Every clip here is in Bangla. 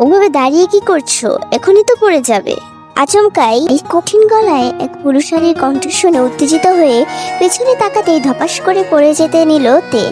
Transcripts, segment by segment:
ওভাবে দাঁড়িয়ে কি করছ? এখনই তো পড়ে যাবে। আচমকাই এই কঠিন গলায় এক পুরুষালীর কণ্ঠ শুনে উত্তেজিত হয়ে পেছনে তাকাতেই ধপাস করে পড়ে যেতে নিল তে।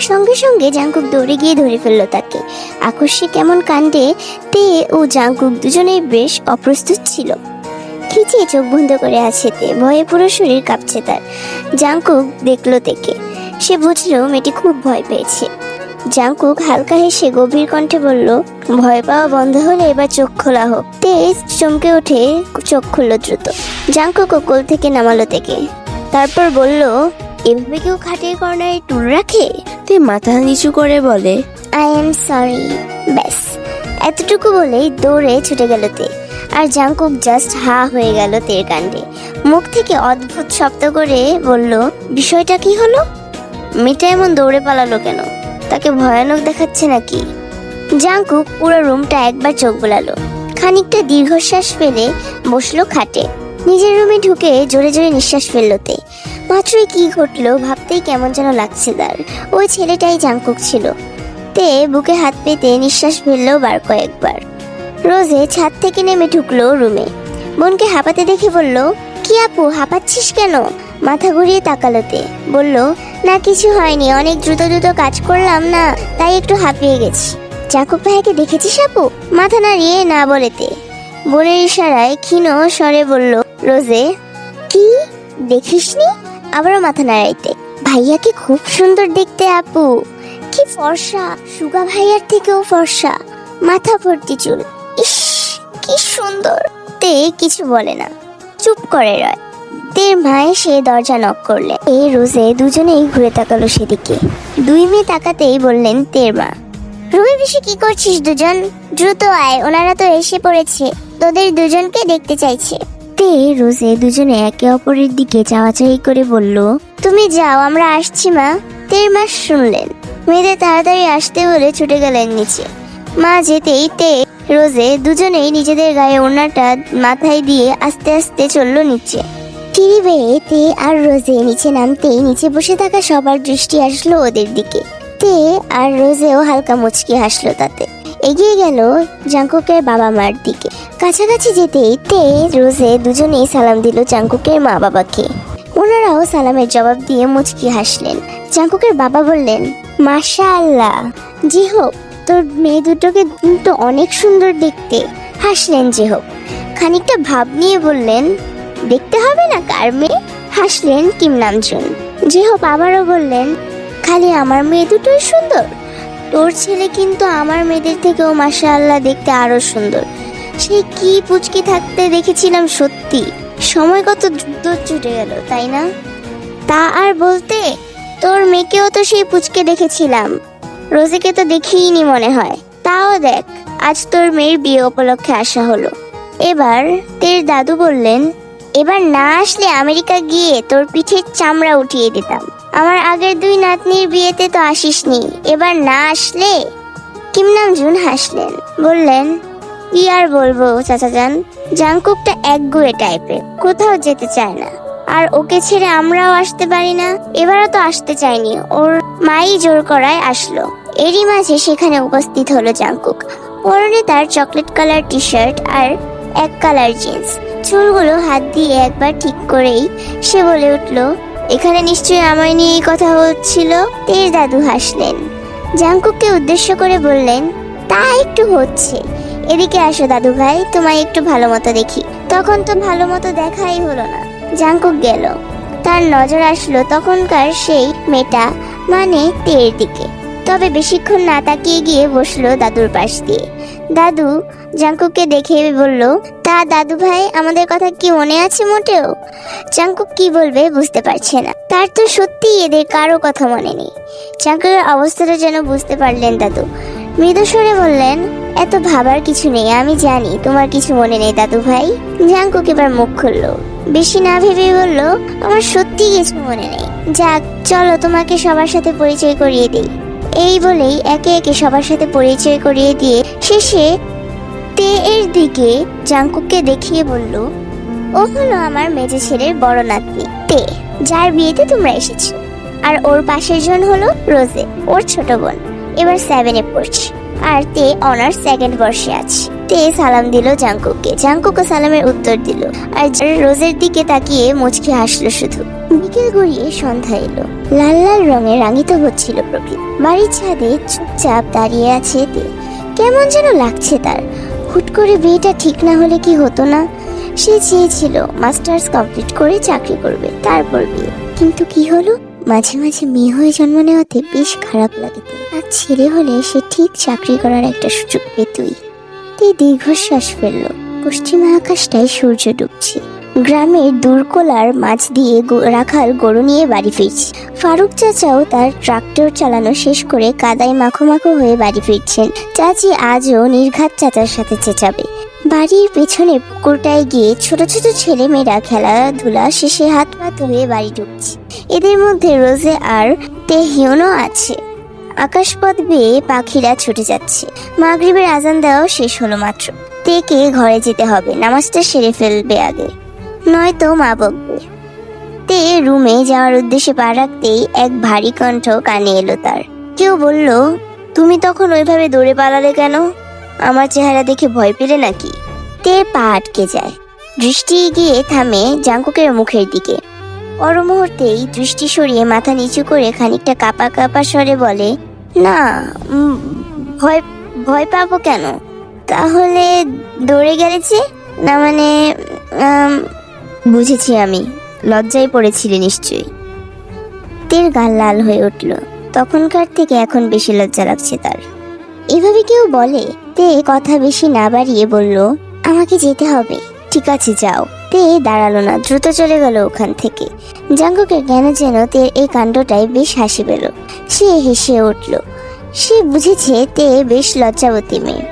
সঙ্গে সঙ্গে জাঙ্কুক দৌড়ে গিয়ে ধরে ফেলল তাকে। আকস্মিক কেমন কাণ্ডে তে ও জাঙ্কুক দুজনেই বেশ অপ্রস্তুত ছিল। খিচিয়ে চোখ বন্ধ করে আছে তে। ভয়ে পুরো শরীর কাঁপছে তার। জাঙ্কুক দেখল তেকে। সে বুঝলো মেয়েটি খুব ভয় পেয়েছে। জাঙ্কুক হালকা হেসে গভীর কণ্ঠে বলল ভয় পাওয়া বন্ধ হলে এবার চোখ খোলা হোক। তেজ চমকে উঠে চোখ খুলল দ্রুত। জাঙ্কুক ও কোল থেকে নামালো থেকে তারপর বলল এভাবে কেউ খাটের কর্নারে টুল রাখে? তে মাথা নিচু করে বলে। আই এম সরি ব্যাস। এতটুকু বলেই দৌড়ে ছুটে গেল তে। আর জাঙ্কুক জাস্ট হা হয়ে গেল তের কাণ্ডে। মুখ থেকে অদ্ভুত শব্দ করে বলল বিষয়টা কি হলো? মেয়েটা এমন দৌড়ে পালালো কেন? তাকে ভয়ানক দেখাচ্ছে নাকি? জাঙ্কুক পুরো রুমটা একবার চোখ বোলালো। খানিকটা দীর্ঘশ্বাস ফেলে বসল খাটে। নিজের রুমে ঢুকে জোরে জোরে নিঃশ্বাস ফেললোতে মাত্রই কি ঘটলো ভাবতেই কেমন যেন লাগছে তার। ওই ছেলেটাই জাঙ্কুক ছিল। তে বুকে হাত পেতে নিঃশ্বাস ফেলল বার কয়েকবার। রোজে ছাদ থেকে নেমে ঢুকলো রুমে। বোনকে হাঁপাতে দেখে বলল, কি আপু, হাঁপাচ্ছিস কেন? মাথা ঘুরিয়ে তাকালোতে। বলল, না, কিছু হয়নি। অনেক দ্রুত দ্রুত কাজ করলাম না, তাই একটু হাঁপিয়ে গেছি। জাকুব ভাইকে দেখেছিস আপু? মাথা নাড়িয়ে না বলেতে। বোনের ইশারায় ক্ষীণ স্বরে বলল, রোজে। কি? দেখিসনি? আবারও মাথা নাড়াইতে। ভাইয়াকে খুব সুন্দর দেখতে আপু। কি ফর্সা। সুগা ভাইয়ার থেকেও ফর্সা। মাথা ভর্তি চুল। ইস, কি সুন্দর। তে কিছু বলে না। চুপ করে রয়। তের মা সে দরজা নক করলে। এই রোজে দুজনেই ঘুরে তাকালো সেদিকে। দুই মেয়ে তাকাতেই বললেন, তের মা রুবি বেশি কি করছিস দুজন? দ্রুত আয়, ওনারা তো এসে পড়েছে, তোদের দুজনকে দেখতে চাইছে। তে রোজে দুজনে একে অপরের দিকে চাওয়াচাই করে বলল, তুমি যাও, আমরা আসছি মা। তের মা শুনলেন। মেয়েদের তাড়াতাড়ি আসতে বলে ছুটে গেলেন নিচে। মা যেতেই তে রোজে দুজনেই নিজেদের গায়ে ওড়নাটা মাথায় দিয়ে আস্তে আস্তে চলল নিচে। সিঁড়ি বেয়ে তে আর রোজে নিচে নামতেই নিচে বসে থাকা সবার দৃষ্টি আসলো ওদের দিকে। তে আর রোজেও হালকা মুচকি হাসলো তাতে। এগিয়ে গেল জাঙ্কুকের বাবা মার দিকে। কাছাকাছি যেতেই তে রোজে দুজনেই সালাম দিল জাঙ্কুকের মা বাবাকে ওনারাও সালামের জবাব দিয়ে মুচকি হাসলেন। জাঙ্কুকের বাবা বললেন মাশা আল্লাহ জি হোক তোর মেয়ে দুটোকে কিন্তু অনেক সুন্দর দেখতে। হাসলেন যে হোক খানিকটা ভাব নিয়ে বললেন দেখতে হবে না কার মেয়ে? হাসলেন কিম যে হোক আবারও বললেন, খালি আমার মেয়ে দুটোই সুন্দর। তোর ছেলে কিন্তু আমার মেয়েদের থেকেও মাশা আল্লাহ দেখতে আরও সুন্দর। সে কি পুচকে থাকতে দেখেছিলাম সত্যি। সময় কত দ্রুত ছুটে গেল, তাই না? তা আর বলতে, তোর মেয়েকেও তো সেই পুচকে দেখেছিলাম। রোজিকে তো দেখিনি মনে হয়। তাও দেখ, আজ তোর মেয়ের বিয়ে উপলক্ষে আসা হলো। এবার তের দাদু বললেন এবার না আসলে আমেরিকা গিয়ে তোর পিঠের চামড়া উঠিয়ে দিতাম। আমার আগের দুই নাতনির বিয়েতে তো আসিসনি। এবার না আসলে কিম নামজুন হাসলেন। বললেন, কি আর বলব চাচা যান জাংকুকটা একগুয়ে টাইপের। কোথাও যেতে চায় না। আর ওকে ছেড়ে আমরাও আসতে পারি না। এবারও তো আসতে চাইনি ওর মাই জোর করায় আসলো। এরই মাঝে সেখানে উপস্থিত হলো জাংকুক। পরনে তার চকলেট কালার টি শার্ট আর এক কালার জিন্স। চুলগুলো হাত দিয়ে একবার ঠিক করেই সে বলে উঠল, এখানে নিশ্চয়ই আমায় নিয়েই কথা হচ্ছিল তের দাদু হাসলেন। জাংকুককে উদ্দেশ্য করে বললেন, তা একটু হচ্ছে। এদিকে আসো দাদু ভাই, তোমায় একটু ভালো মতো দেখি। তখন তো ভালো মতো দেখাই হলো না। জাংকুক গেল। তার নজর আসলো তখনকার সেই মেয়েটা মানে তের দিকে। তবে বেশিক্ষণ না তাকিয়ে গিয়ে বসল দাদুর পাশ দিয়ে। দাদু জাঙ্কুককে দেখে বলল, তা দাদু ভাই, আমাদের কথা কি মনে আছে মোটেও? জাঙ্কুক কি বলবে বুঝতে পারছে না। তার তো সত্যি এদের কারও কথা মনে নেই। জাঙ্কুকের অবস্থাটা যেন বুঝতে পারলেন দাদু। মৃদু স্বরে বললেন, এত ভাবার কিছু নেই, আমি জানি তোমার কিছু মনে নেই দাদু ভাই। জাঙ্কুক এবার মুখ খুললো। বেশি না ভেবে বলল, আমার সত্যি কিছু মনে নেই। যাক, চলো তোমাকে সবার সাথে পরিচয় করিয়ে দিই। এই বলেই একে একে সবার সাথে পরিচয় করিয়ে দিয়ে শেষে তে এর দিকে জাঙ্কুককে দেখিয়ে বলল, ও হলো আমার মেজে ছেলের বড় নাতনি, তে, যার বিয়েতে তোমরা এসেছ। আর ওর পাশের জন হলো রোজে, ওর ছোট বোন। এবার সেভেনে পড়ছে। আর তে অনার্স সেকেন্ড বর্ষে আছে। তে সালাম দিল জাঙ্কুককে জাঙ্কুকও সালামের উত্তর দিল। আর রোজের দিকে তাকিয়ে মুচকি হাসলো শুধু। বিকেল গড়িয়ে সন্ধ্যা এলো। লাল লাল রঙে রাঙিত হচ্ছিল প্রকৃতি। বাড়ির ছাদে চুপচাপ দাঁড়িয়ে আছে তে কেমন যেন লাগছে তার। হুট করে বিয়েটা ঠিক না হলে কি হতো না? সে চেয়েছিল মাস্টার্স কমপ্লিট করে চাকরি করবে, তারপর বিয়ে। কিন্তু কি হলো? মাঝে মাঝে মেয়ে হয়ে জন্ম নেওয়াতে বেশ খারাপ লাগে আর ছেলে হলে সে ঠিক চাকরি করার একটা সুযোগ পেতই। তে দীর্ঘশ্বাস ফেলল। পশ্চিমা আকাশটায় সূর্য ডুবছে। গ্রামের দূরকোলার মাছ দিয়ে রাখাল গরু নিয়ে বাড়ি ফিরছে। ফারুক চাচাও তার ট্রাক্টর চালানো শেষ করে কাদায় মাখো হয়ে বাড়ি ফিরছেন। চাচি আজও নির্ঘাত চাচার সাথে চেঁচাবে। বাড়ির পেছনে পুকুরটায় গিয়ে ছোট ছোট ছেলে মেয়েরা খেলাধুলা শেষে হাত পা ধুয়ে বাড়ি ঢুকছে। এদের মধ্যে রোজে আর তেহিয়নও আছে। আকাশপথ বেয়ে পাখিরা ছুটে যাচ্ছে। মাগরিবের আজান দেওয়াও শেষ হলো মাত্র। তেকে ঘরে যেতে হবে, নামাজটা সেরে ফেলবে আগে। নয়তো মা বকবে। তে রুমে যাওয়ার উদ্দেশ্যে পা রাখতেই এক ভারী কণ্ঠ কানে এলো তার। কেউ বলল, তুমি তখন ওইভাবে দৌড়ে পালালে কেন? আমার চেহারা দেখে ভয় পেলে নাকি? তে পা আটকে যায়। দৃষ্টি গিয়ে থামে জাঙ্কুকের মুখের দিকে। পর মুহূর্তেই দৃষ্টি সরিয়ে মাথা নিচু করে খানিকটা কাপা কাপা স্বরে বলে, না ভয় ভয় পাবো কেন? তাহলে দৌড়ে গেলে যে না মানে বুঝেছি আমি, লজ্জায় পড়েছিলি নিশ্চয়ই। তের গাল লাল হয়ে উঠল। তখনকার থেকে এখন বেশি লজ্জা লাগছে তার। এভাবে কেউ বলে, তে কথা বেশি না বাড়িয়ে বলল, আমাকে যেতে হবে। ঠিক আছে, যাও। তে দাঁড়াল না, দ্রুত চলে গেল ওখান থেকে। জাঙ্গুকে কেন যেন তের এই কাণ্ডটাই বেশ হাসি পেল। সে হেসে উঠল। সে বুঝেছে তে বেশ লজ্জাবতী মেয়ে।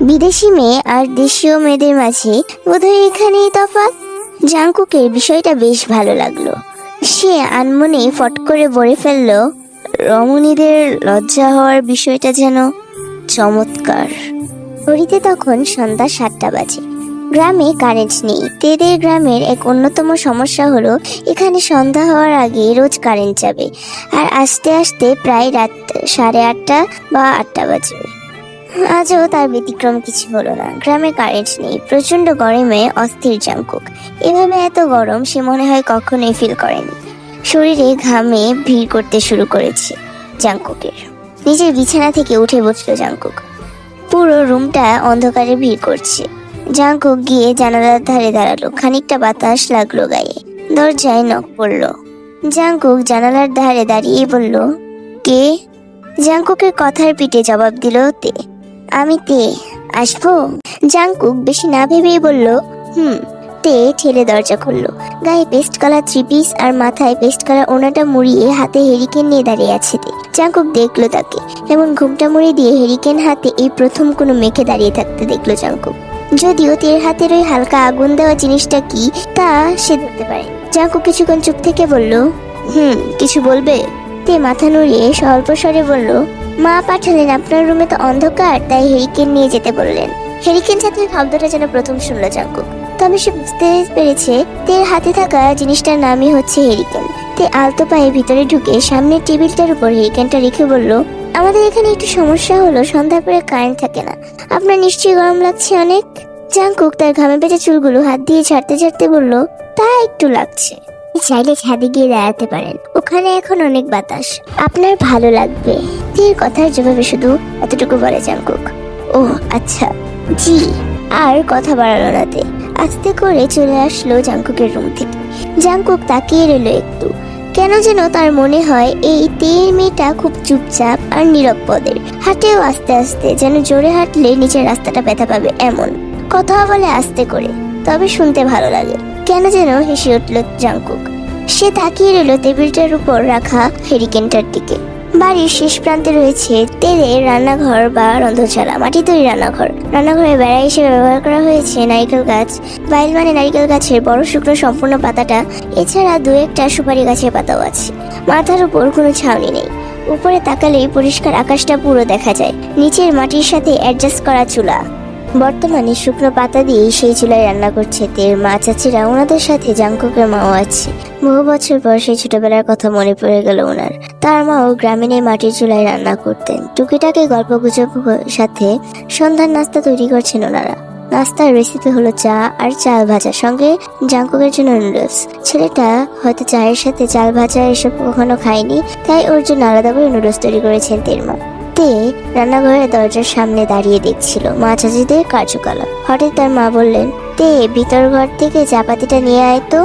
বিদেশি মেয়ে আর দেশীয় মেয়েদের মাঝে বোধহয় এখানেই তফাৎ? জাঙ্কুকের বিষয়টা বেশ ভালো লাগল। সে আনমনে ফট করে বলে ফেলল, রমণীদের লজ্জা হওয়ার বিষয়টা যেন চমৎকার। ঘড়িতে তখন সন্ধ্যা সাতটা বাজে। গ্রামে কারেন্ট নেই। তেদের গ্রামের এক অন্যতম সমস্যা হলো, এখানে সন্ধ্যা হওয়ার আগে রোজ কারেন্ট যাবে। আর আস্তে আস্তে প্রায় রাত সাড়ে আটটা বা আটটা বাজবে আজও তার ব্যতিক্রম কিছু হলো না। গ্রামে কারেন্ট নেই। প্রচণ্ড গরমে অস্থির জাঙ্কুক এভাবে এত গরম সে মনে হয় কখনোই ফিল করেনি। শরীরে ঘামে ভিড় করতে শুরু করেছে জাঙ্কুকের নিজের বিছানা থেকে উঠে বসল জাঙ্কুক পুরো রুমটা অন্ধকারে ভিড় করছে। জাঙ্কুক গিয়ে জানালার ধারে দাঁড়াল। খানিকটা বাতাস লাগল গায়ে। দরজায় নখ পড়ল। জাঙ্কুক জানালার ধারে দাঁড়িয়ে বলল, কে? জাঙ্কুকের কথার পিঠে জবাব দিল তে। আমি তে। আসব? জাঙ্কুক বেশি না ভেবেই বলল, হুম। তে ঠেলে দরজা খুললো। গায়ে পেস্ট কালার থ্রি পিস আর মাথায় পেস্ট কালার ওনাটা মুড়িয়ে হাতে হেরিকেন নিয়ে দাঁড়িয়ে আছে তে। জাঙ্কুক দেখল তাকে এমন ঘুমটা মুড়ি দিয়ে হেরিকেন হাতে এই প্রথম কোনো মেখে দাঁড়িয়ে থাকতে দেখল জাঙ্কুক যদিও তের হাতের ওই হালকা আগুন দেওয়া জিনিসটা কি, তা সে ধরতে পারে। জাঙ্কুক কিছুক্ষণ চুপ থেকে বলল, হুম, কিছু বলবে? তে মাথা নুড়িয়ে স্বল্প স্বরে বলল, মা পাঠালেন, আপনার রুমে তো অন্ধকার, তাই হেরিকেন নিয়ে যেতে বললেন। হেরিকেন জাতীয় শব্দটা যেন প্রথম শুনলো চাকু তবে সে বুঝতে পেরেছে, তের হাতে থাকা জিনিসটার নামই হচ্ছে হেরিকেন। তে আলতো পায়ে ভিতরে ঢুকে সামনের টেবিলটার উপর হেরিকেনটা রেখে বলল আমাদের এখানে একটু সমস্যা হলো, সন্ধ্যার পরে কারেন্ট থাকে না। আপনার নিশ্চয়ই গরম লাগছে অনেক? জাঙ্কুক তার ঘামে বেঁচে চুলগুলো হাত দিয়ে ছাড়তে ছাড়তে বলল, তা একটু লাগছে। চাইলে ছাদে গিয়ে দাঁড়াতে পারেন। ওখানে এখন অনেক বাতাস। আপনার ভালো লাগবে। তীর কথার জবাবে শুধু এতটুকু বলে জাঙ্কুক ও আচ্ছা। জি, আর কথা বাড়ালো নাতে আস্তে করে চলে আসলো জাংকুকের রুম থেকে। জাংকুক তাকিয়ে রইল একটু। কেন যেন তার মনে হয় এই তের মেয়েটা খুব চুপচাপ আর নিরপদের হাঁটেও আস্তে আস্তে যেন জোরে হাঁটলে নিচের রাস্তাটা ব্যথা পাবে এমন। কথা বলে আস্তে করে, তবে শুনতে ভালো লাগে। কেন যেন হেসে উঠল জাঙ্কুক সে তাকিয়ে রইল টেবিলটার উপর রাখা হেরিকেনটার দিকে। বাড়ির শেষ প্রান্তে রয়েছে তেলের রান্নাঘর বা রন্ধনশালা মাটি তৈরি রান্নাঘর। রান্নাঘরে বেড়া হিসেবে ব্যবহার করা হয়েছে নারিকেল গাছ। বাইল মানে নারিকেল গাছের বড় শুকনো সম্পূর্ণ পাতাটা এছাড়া দু একটা সুপারি গাছের পাতাও আছে। মাথার উপর কোনো ছাউনি নেই। উপরে তাকালেই পরিষ্কার আকাশটা পুরো দেখা যায়। নিচের মাটির সাথে অ্যাডজাস্ট করা চুলা। বর্তমানে শুকনো পাতা দিয়ে সেই চুলায় রান্না করছে তের মা চাচিরা ওনাদের সাথে জাংকুকের মাও আছে। বহু বছর পর সেই ছোটবেলার কথা মনে পড়ে গেল ওনার। তার মাও গ্রামীণ মাটির চুলায় রান্না করতেন। টুকিটাকে গল্প গুজব সাথে সন্ধ্যার নাস্তা তৈরি করছেন ওনারা। নাস্তার রেসিপি হলো চা আর চাল ভাজা। সঙ্গে জাঙ্কুকের জন্য নুডলস ছেলেটা হয়তো চায়ের সাথে চাল ভাজা এসব কখনো খায়নি, তাই ওর জন্য আলাদা করে নুডলস তৈরি করেছেন তের মা তে রান্নাঘরের দরজার সামনে দাঁড়িয়ে দেখছিল মা চাচিদের কার্যকলাপ। হঠাৎ তার মা বললেন, তে, ভিতর ঘর থেকে চাপাতিটা নিয়ে আয় তো।